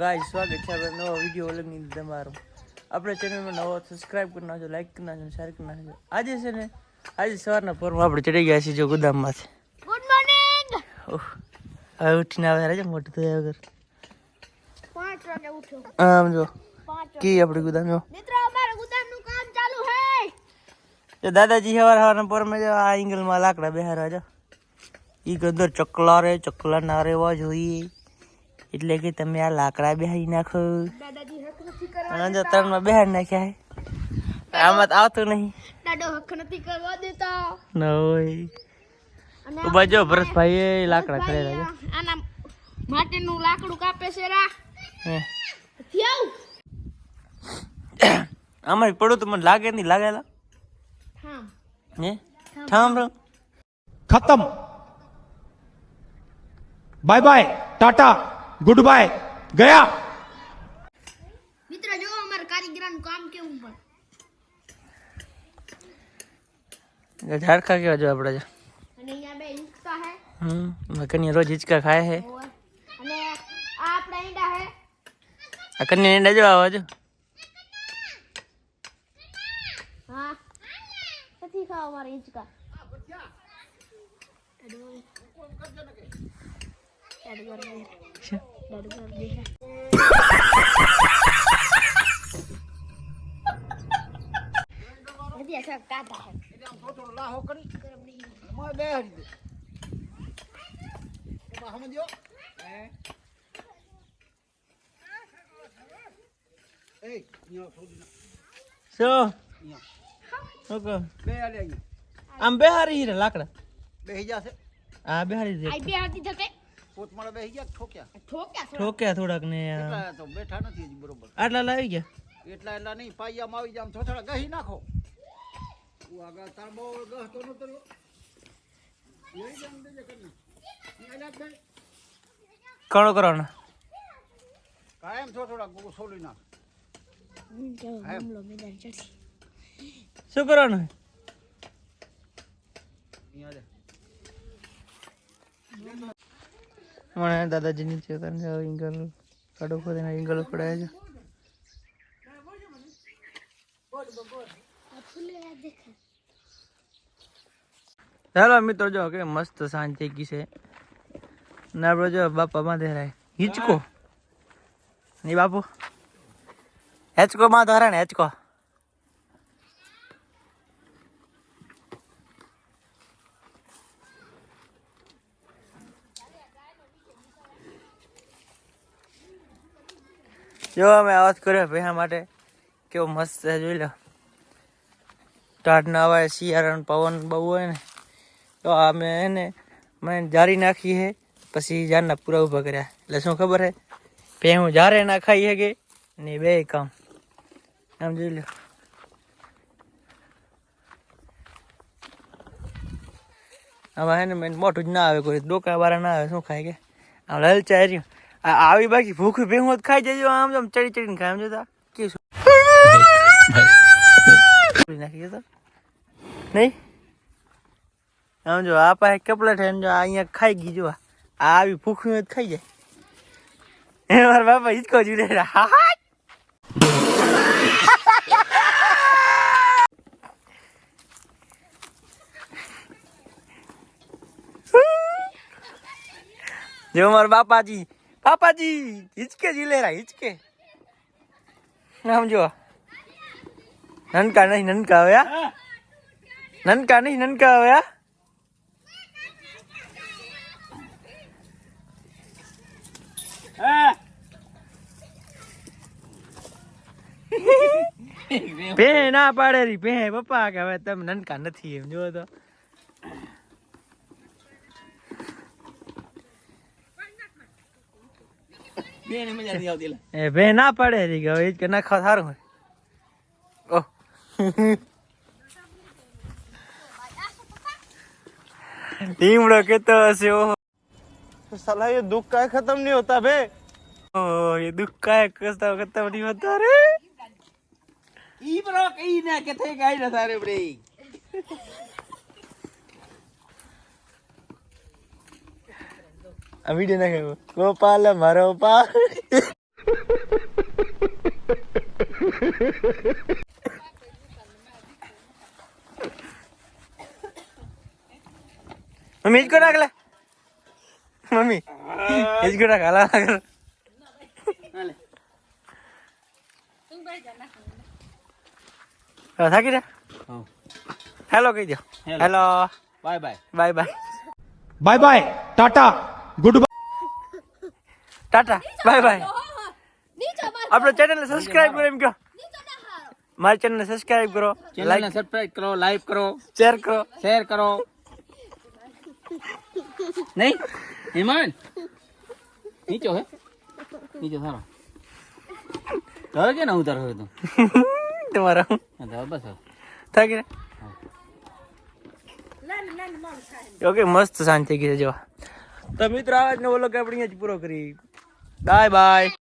Guys સ્વાગત છે આપણે નવો વીડિયો અંદર તમારું. આપણે ચેનલમાં નવો સબસ્ક્રાઈબ કરી નાખજો લાઈક કરી નાખજો શેર કરી નાખજો. આજે છે ને આજે સવારના પોરમાં આપણે ચડી ગયા છીએ જો ગોદામમાંથી ગુડ મોર્નિંગ હવે ઉઠીને આવે રાજા મોટું થયા વગર. પાંચ વાગે ઉઠ્યો આમ જો. કી આપણે ગોદામ જો. મિત્રો અમારા ગોદામનું કામ ચાલુ હે! જો દાદાજી સવાર સવારના પોરમાં જો આ એંગલમાં લાકડા બેહારવા જો. ઈ ગંદર ચકલા રે ચકલા ના રેવા જોઈએ એટલે કે તમે આ લાકડા બેહારી નાખો. ત્રણમાં બેહારી નાખ્યા આમાં આવતું નહીં. દાદો હક નથી કરવા દેતા. ન ઊભા જો ભરતભાઈ લાકડા ખરેલા આના માટેનું લાકડું કાપે છે રા. અમારે પડો તો મને લાગે નહીં લાગેલા હે? થામ. ઠામ ખતમ. Bye bye tata. Good bye ગયા. મિત્ર જો અમાર કારીગરનું કામ કેવું પણ ઝાડખા કેવા જો આપણે અને અહીંયા બે હિંચકા હે. હમ કન્યા રોજ હિંચકા ખાય હે. અને આ આપણા ઈંડા હે. આ કન્યા ઈંડા જો આવા જો. હા. પછી ખાઓ કાઢા હે શું શું આમ બેહારી લાકડા? બેહી જશે. આ બેહારી દે આઈ બે હતી થતે પોતમાળા બેસી ગયા ઠોક્યા? ઠોક્યા થોડા. થોડાક ને એટલા તો બેઠા નથી હજી બરોબર. આટલા લાવી ગયા? એટલા એટલા નહીં પાયામાં આવી જાય થોડા ગહી નાખો. આગળ તાર બહુ ગહ તો નતો. કણો કરવાનો કાયમ છો થોડા ગોગો સોલી નાખ. શું કરવાનું? અહીંયા મને દાદાજી નીચે જાઓ, ઈંગલ કાઢો ખોદીને ઈંગલ ઉપડાય છે. ચાલો મિત્રો, જો કે મસ્ત સાંજ થઈ ગઈ છે. ને આપણે જો બાપા માં રાય હિચકો. નહીં બાપુ? હેચકો માં ધરાય ને હેચકો. જો અમે અવાજ કર્યો ભેહા માટે, કેવો મસ્ત છે, જોઈ લો. ટાઢના આવે શિયાળાનો પવન બહુ હોય ને, તો અમે એને મેં જારી નાખી હે, પછી જારના પૂરા ઊભા કર્યા. એટલે શું ખબર હે? ભેહું જારે ના ખાઈ શકે ને બે કામ. આમ જોઈ લો. આમાં હે ને મોટું જ ના આવે કોઈ ડોકા વાળા ના આવે, શું ખાય કે? આમ લલચાઈ રહ્યું. આવી બાકી ભૂખ ભેહું જ ખાઈ જજો આમ આમ ચડી ચડીને ખાઈ આમ જોતા. કે શું? નાખી તો નહીં? આમ જો આ પાસે કપડા થઈને જો અહીંયા ખાઈ ગઈ જો આ. આવી ભૂખ જ ખાઈ જાય. એ મારા બાપા હિચકો જુડે હા જો મારા બાપાજી બાપાજી હિચકે જીલેરા હિચકે. નામ જો નનકા નહીં નનકા આવ્યા નનકા નહીં નનકા આવ્યા? ભે ના પાડે રી ભે પપ્પા કે હવે તમે નનકા નથી એમ જો તો. બેને મજા નહીં આવતી એ બે ના પડે રી ગયો એ કે નાખો સારું હોય. ઓ. ટીમડો કેતો હશે ઓહો. સાલા એ દુઃખ કાય ખતમ નહીં હોતા બે ઓહ એ દુઃખ કાય કસતા ખતમ નહીં હોતા રે. ઈ બ્રો કઈ ના કે થઈ ગાય ના સારે બ્રેક આ વીડિયો નાખ્યો ગોપાલ મારો પા. મમ્મી ઇજકો રાખલે મમ્મી ઇજકો રાખ હાલા કર થાકી રહ્યા હેલો કહી દો hello bye bye bye bye bye bye tata good bye tata bye bye આપણો ચેનલને સબસ્ક્રાઇબ કરો એમ કહો મારી ચેનલને સબસ્ક્રાઇબ કરો ચેનલને સબસ્ક્રાઇબ કરો લાઈક કરો શેર કરો શેર કરો નહીં હિમાન નીચો હે નીચો સારો હવે કે ના ઉતાર હવે તું તમારો બસ થાકી ને ઓકે મસ્ત શાંતિ ગીરે જોવા તો મિત્રો આવાજ નો બોલો કે આપણે અહીંયા જ પૂરો કરી બાય બાય